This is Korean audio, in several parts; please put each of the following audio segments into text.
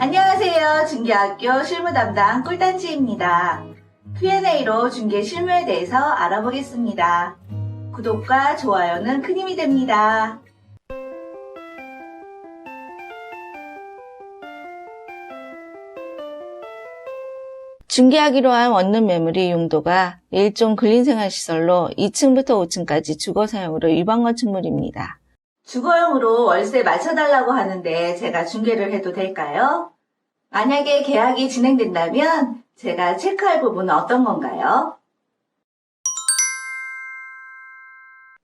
안녕하세요. 중개학교 실무 담당 꿀단지입니다. Q&A로 중개 실무에 대해서 알아보겠습니다. 구독과 좋아요는 큰 힘이 됩니다. 중개하기로 한 원룸 매물의 용도가 일종 근린생활시설로 2층부터 5층까지 주거 사용으로 일반 건축물입니다. 주거용으로 월세 맞춰달라고 하는데 제가 중개를 해도 될까요? 만약에 계약이 진행된다면 제가 체크할 부분은 어떤 건가요?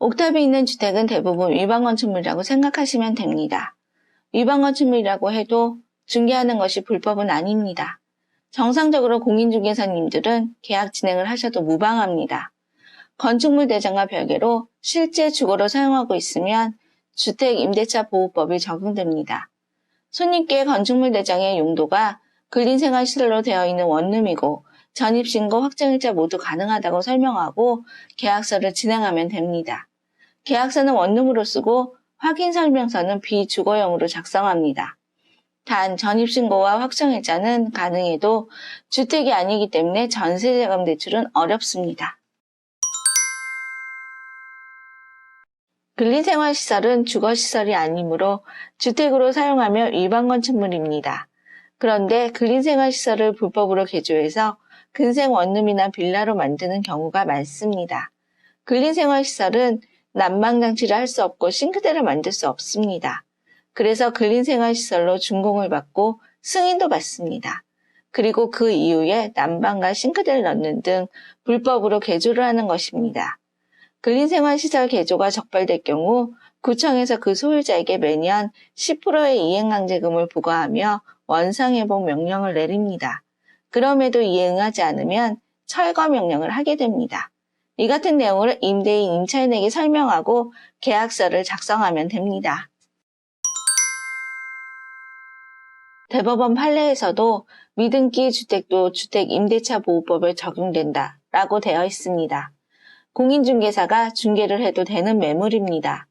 옥탑이 있는 주택은 대부분 일반 건축물이라고 생각하시면 됩니다. 일반 건축물이라고 해도 중개하는 것이 불법은 아닙니다. 정상적으로 공인중개사님들은 계약 진행을 하셔도 무방합니다. 건축물 대장과 별개로 실제 주거로 사용하고 있으면 주택 임대차 보호법이 적용됩니다. 손님께 건축물 대장의 용도가 근린생활 시설로 되어 있는 원룸이고 전입신고 확정일자 모두 가능하다고 설명하고 계약서를 진행하면 됩니다. 계약서는 원룸으로 쓰고 확인 설명서는 비주거용으로 작성합니다. 단 전입신고와 확정일자는 가능해도 주택이 아니기 때문에 전세자금 대출은 어렵습니다. 근린생활시설은 주거시설이 아니므로 주택으로 사용하며 일반 건축물입니다. 그런데 근린생활시설을 불법으로 개조해서 근생 원룸이나 빌라로 만드는 경우가 많습니다. 근린생활시설은 난방장치를 할 수 없고 싱크대를 만들 수 없습니다. 그래서 근린생활시설로 준공을 받고 승인도 받습니다. 그리고 그 이후에 난방과 싱크대를 넣는 등 불법으로 개조를 하는 것입니다. 근린생활시설 개조가 적발될 경우 구청에서 그 소유자에게 매년 10%의 이행강제금을 부과하며 원상회복 명령을 내립니다. 그럼에도 이에 응하지 않으면 철거 명령을 하게 됩니다. 이 같은 내용을 임대인 임차인에게 설명하고 계약서를 작성하면 됩니다. 대법원 판례에서도 미등기 주택도 주택 임대차 보호법에 적용된다 라고 되어 있습니다. 공인중개사가 중개를 해도 되는 매물입니다.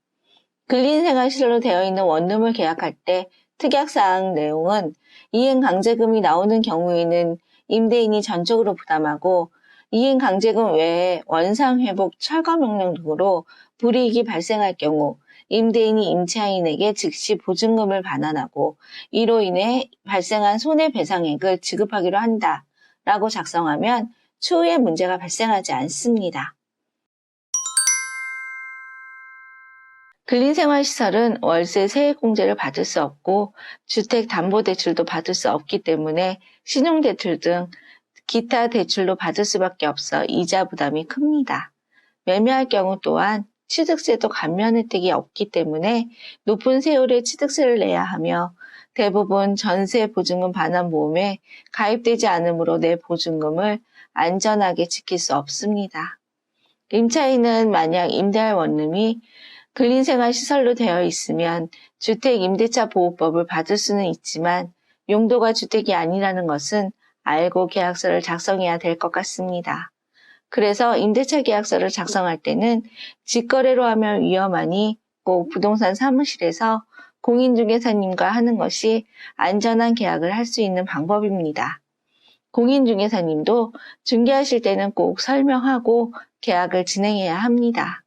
근린생활시설로 되어 있는 원룸을 계약할 때 특약사항 내용은 이행강제금이 나오는 경우에는 임대인이 전적으로 부담하고 이행강제금 외에 원상회복 철거 명령 등으로 불이익이 발생할 경우 임대인이 임차인에게 즉시 보증금을 반환하고 이로 인해 발생한 손해배상액을 지급하기로 한다 라고 작성하면 추후에 문제가 발생하지 않습니다. 근린생활시설은 월세 세액공제를 받을 수 없고 주택담보대출도 받을 수 없기 때문에 신용대출 등 기타 대출도 받을 수밖에 없어 이자 부담이 큽니다. 매매할 경우 또한 취득세도 감면 혜택이 없기 때문에 높은 세율의 취득세를 내야 하며 대부분 전세 보증금 반환 보험에 가입되지 않으므로 내 보증금을 안전하게 지킬 수 없습니다. 임차인은 만약 임대할 원룸이 근린생활시설로 되어 있으면 주택임대차 보호법을 받을 수는 있지만 용도가 주택이 아니라는 것은 알고 계약서를 작성해야 될 것 같습니다. 그래서 임대차 계약서를 작성할 때는 직거래로 하면 위험하니 꼭 부동산 사무실에서 공인중개사님과 하는 것이 안전한 계약을 할 수 있는 방법입니다. 공인중개사님도 중개하실 때는 꼭 설명하고 계약을 진행해야 합니다.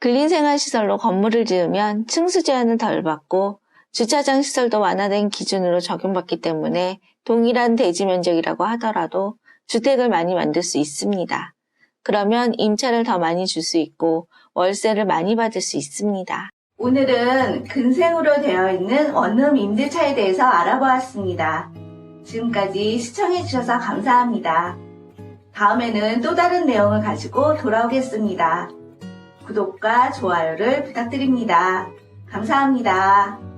근린생활시설로 건물을 지으면 층수 제한을 덜 받고 주차장 시설도 완화된 기준으로 적용받기 때문에 동일한 대지 면적이라고 하더라도 주택을 많이 만들 수 있습니다. 그러면 임차를 더 많이 줄 수 있고 월세를 많이 받을 수 있습니다. 오늘은 근생으로 되어 있는 원룸 임대차에 대해서 알아보았습니다. 지금까지 시청해주셔서 감사합니다. 다음에는 또 다른 내용을 가지고 돌아오겠습니다. 구독과 좋아요를 부탁드립니다. 감사합니다.